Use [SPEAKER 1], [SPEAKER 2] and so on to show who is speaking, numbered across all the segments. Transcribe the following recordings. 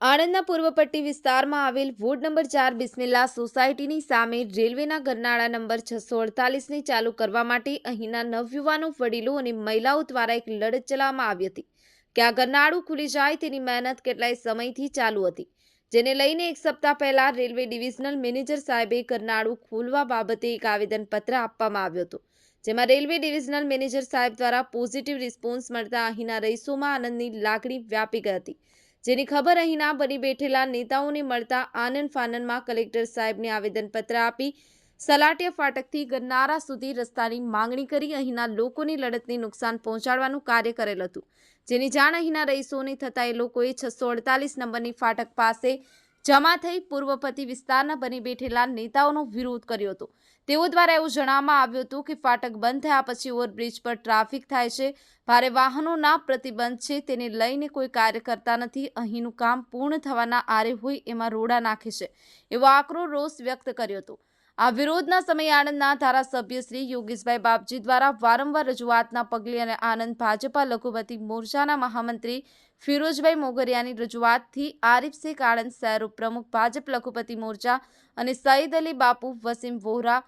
[SPEAKER 1] આણંદના પૂર્વ પટ્ટી વિસ્તારમાં આવેલ વોર્ડ નંબર ચાર બિસ્મિલ્લા સોસાયટીની સામે રેલવેના ગરનાળા નંબર છસો અડતાલીસને ચાલુ કરવા માટે અહીંના નવયુવાનો, વડીલો અને મહિલાઓ દ્વારા એક લડત ચલાવવામાં આવી હતી. કે આ ગરનાળું ખુલી જાય તેની મહેનત કેટલાય સમયથી ચાલુ હતી, જેને લઈને એક સપ્તાહ પહેલા રેલવે ડિવિઝનલ મેનેજર સાહેબે ગરનાળું ખોલવા બાબતે એક આવેદનપત્ર આપવામાં આવ્યો હતો, જેમાં રેલવે ડિવિઝનલ મેનેજર સાહેબ દ્વારા પોઝિટિવ રિસ્પોન્સ મળતા અહીંના રહીશોમાં આનંદની લાગણી વ્યાપી ગઈ હતી. જેની ખબર અહીંના બની બેઠેલા નેતાઓને મળતા આનંદ ફાનંદમાં કલેક્ટર સાહેબને આવેદનપત્ર આપી સલાટીયા ફાટકથી ગરનારા સુધી રસ્તાની માંગણી કરી અહીંના લોકોની લડતને નુકસાન પહોંચાડવાનું કાર્ય કરેલ હતું. જેની જાણ અહીંના રહીશોને થતાં એ લોકોએ છસો અડતાલીસ નંબરની ફાટક પાસે જમા થઈ પૂર્વપતિ વિસ્તારના બની બેઠેલા નેતાઓનો વિરોધ કર્યો હતો. તેઓ દ્વારા એવું જણાવવામાં આવ્યું હતું કે ફાટક બંધ થયા પછી ઓવરબ્રિજ પર ટ્રાફિક થાય છે. ભારે વાહનોના પ્રતિબંધ છે તેને લઈને કોઈ કાર્ય કરતા નથી. અહીંનું કામ પૂર્ણ થવાના આરે હોય એમાં રોડા નાખે છે. એવો આકરો રોષ વ્યક્ત કર્યો હતો. આ વિરોધના સમયે આણંદના ધારાસભ્ય શ્રી યોગેશભાઈ બાપજી દ્વારા વારંવાર રજૂઆતના પગલે અને આનંદ ભાજપા લઘુમતી મોરચાના મહામંત્રી ફિરોજભાઈ મોગરિયાની રજૂઆતથી આરિફ શેખ આણંદ શહેર પ્રમુખ, ભાજપ લઘુપતિ મોરચા અને સઈદ અલી બાપુ, વસીમ વોહરા,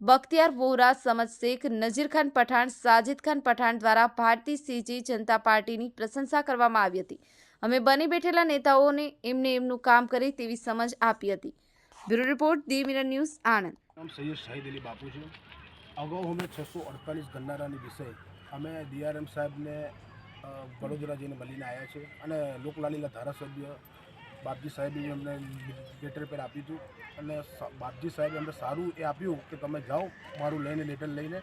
[SPEAKER 1] બખ્તિયાર વોહરા સમદ શેખ નજીર ખાન પઠાણ, સાજિદ ખાન પઠાણ દ્વારા ભારતીય સીજી જનતા પાર્ટીની પ્રશંસા કરવામાં આવી હતી. અમે બની બેઠેલા નેતાઓને એમને એમનું કામ કરે તેવી સમજ આપી હતી. Bureau report the mirror news Anand
[SPEAKER 2] નામ સૈયદ શાહિદ અલી બાપુ છે. અગાઉ અમે છસો અડતાલીસ ગન્નારાની વિષય અમે ડીઆરએમ સાહેબને વડોદરા જઈને મળીને આવ્યા છે અને લોકલાલીલા ધારાસભ્ય બાપજી સાહેબે અમને લેટર પેડ આપ્યું હતું. અને બાપજી સાહેબે અમને સારું એ આપ્યું કે તમે જાઓ, મારું લઈને, લેટર લઈને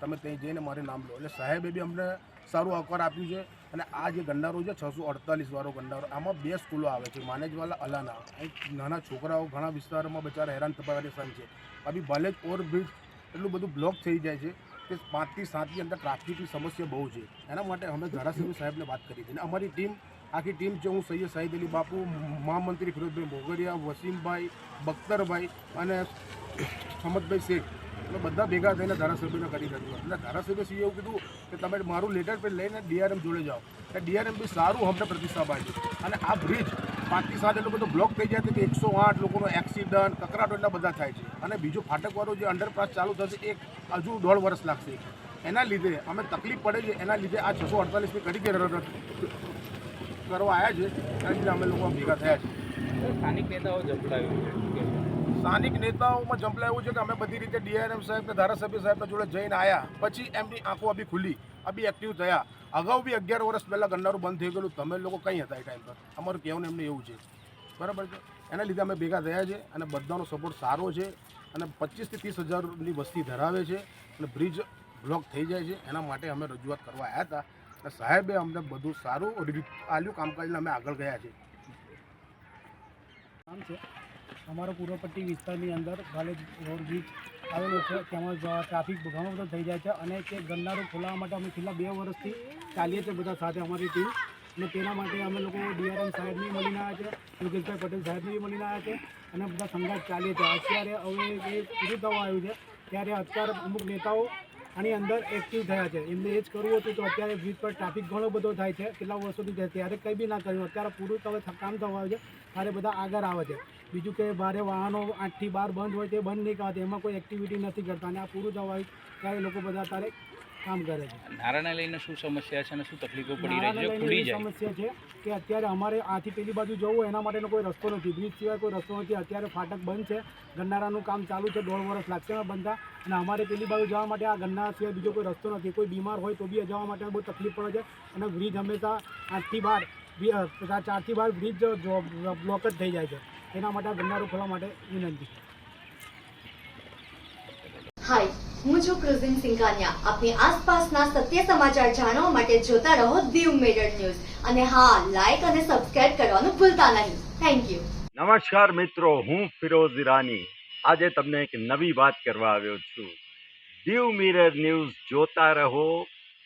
[SPEAKER 2] તમે ત્યાં જઈને મારું નામ લો. એટલે સાહેબે બી અમને સારું આવકાર આપ્યું છે. અને આ જે ગંડારો છે, છસો અડતાલીસવાળો ગંડારો, આમાં બે સ્કૂલો આવે છે, માનેજવાલા, અલાના. નાના છોકરાઓ ઘણા વિસ્તારોમાં બચારા હેરાન થવાની છે. અભી ભલે જ ઓવરબ્રિજ એટલું બધું બ્લોક થઈ જાય છે કે પાંચથી સાતની અંદર ટ્રાફિકની સમસ્યા બહુ છે. એના માટે અમે ધારાસભ્ય સાહેબને વાત કરી હતી. અને અમારી ટીમ, આખી ટીમ છે, હું સૈયદ સાહિદ અલી બાપુ, મહામંત્રી ફિરોજભાઈ મોગરિયા વસીમભાઈ બખ્તરભાઈ અને સમદભાઈ શેખ. અમે બધા ભેગા થઈને ધારાસભ્યને કરી દીધું એટલે ધારાસભ્યશ્રીએ એવું કીધું કે તમે મારું લેટર પેન લઈને ડીઆરએમ જોડે જાઓ. એટલે ડીઆરએમ બી સારું અમને પ્રતિસાદ આપ્યો અને આ બ્રિજ પાંચથી સાત એટલો બધો બ્લોક થઈ જાય છે કે એકસો આઠ લોકોનો એક્સિડન્ટ કકરાટો એટલા બધા થાય છે. અને બીજું ફાટકવાળું જે અંડરપાસ ચાલુ થશે એ હજુ દોઢ વર્ષ લાગશે. એના લીધે અમે તકલીફ પડે છે. એના લીધે આ છસો અડતાલીસની કરી કે કરવા આવ્યા છે. એના લીધે અમે લોકો ભેગા થયા છે.
[SPEAKER 3] સ્થાનિક નેતાઓ ઝંપલાવ્યું છે.
[SPEAKER 2] સ્થાનિક નેતાઓમાં જંપલાયું છે કે અમે બધી રીતે ડીઆરએમ સાહેબ ને ધારાસભ્ય સાહેબના જોડે જઈને આવ્યા પછી એમની આંખો અભી ખુલી, અભી એક્ટિવ થયા. અગાઉ બી અગિયાર વર્ષ પહેલાં ગન્નારું બંધ થઈ ગયેલું. તમે લોકો કંઈ હતા એ ટાઈમ પર? અમારું કહેવાનું એમને એવું છે. બરાબર છે? એના લીધે અમે ભેગા થયા છે અને બધાનો સપોર્ટ સારો છે અને પચીસથી ત્રીસ હજારની વસ્તી ધરાવે છે અને બ્રિજ બ્લોક થઈ જાય છે. એના માટે અમે રજૂઆત કરવા આવ્યા હતા. અને સાહેબે અમને બધું સારું આલ્યું કામકાજને અમે આગળ ગયા છે?
[SPEAKER 4] અમારો પૂર્વપટ્ટી વિસ્તારની અંદર કોલેજ રોડ બ્રિજ આવેલો છે. તેમાં ટ્રાફિક ઘણો બધો થઈ જાય છે અને તે ગંદારો ખોલાવવા માટે અમે છેલ્લા બે વર્ષથી ચાલીએ છીએ બધા સાથે અમારી ટીમ. અને તેના માટે અમે લોકો ડીઆરએમ સાહેબની મળીને આવ્યા છે યોગેશભાઈ પટેલ સાહેબની મળીને આવ્યા છે અને બધા સંઘાત ચાલીએ છીએ. અત્યારે હવે એ પૂરું થવા આવ્યું છે, ત્યારે અત્યારે અમુક નેતાઓ આની અંદર એક્ટિવ થયા છે. એમને એ જ કરવું હતું તો અત્યારે બ્રિજ પર ટ્રાફિક ઘણો બધો થાય છે, કેટલા વર્ષોથી થાય ત્યારે કંઈ બી ના કર્યું. અત્યારે પૂરું તો હવે કામ થવા આવ્યું છે, ત્યારે બધા આગળ આવે છે. બીજું કે ભારે વાહનો આઠથી બાર બંધ હોય તે બંધ નહીં કરતા એમાં કોઈ એક્ટિવિટી નથી કરતા અને આ પૂરું થવા ત્યારે લોકો બધા તારે કામ કરે છે.
[SPEAKER 3] નારાને લઈને શું સમસ્યા છે અને શું તકલીફો પડી રહી છે? ખુલી જાય.
[SPEAKER 4] સમસ્યા છે કે અત્યારે અમારે આથી પેલી બાજુ જવું એના માટેનો કોઈ રસ્તો નથી. બ્રિજ સિવાય કોઈ રસ્તો નથી. અત્યારે ફાટક બંધ છે. ગન્નારાનું કામ ચાલુ છે દોઢ વર્ષ લાગશે બંધા અને અમારે પેલી બાજુ જવા માટે આ ગન્નારા સિવાય બીજો કોઈ રસ્તો નથી. કોઈ બીમાર હોય તો બી જવા માટે બહુ તકલીફ પડે છે. અને બ્રિજ હંમેશા આઠથી બાર ચારથી બાર બ્રિજ બ્લોક જ થઈ જાય છે. એના માટે ગન્નારું ખોલવા માટે વિનંતી.
[SPEAKER 5] હાય હું છું ક્રુઝિન સિંઘાનિયા. આપની આસપાસના સત્ય સમાચાર જાણવા માટે જોતા રહો દીવ મિરર ન્યૂઝ. અને હા લાઈક અને સબસ્ક્રાઇબ કરવાનું ભૂલતા નહીં. થેન્ક યુ
[SPEAKER 6] નમસ્કાર મિત્રો હું ફિરોઝ ઈરાની. આજે તમને એક નવી વાત કરવા આવ્યો છું. દીવ મિરર ન્યૂઝ જોતા રહો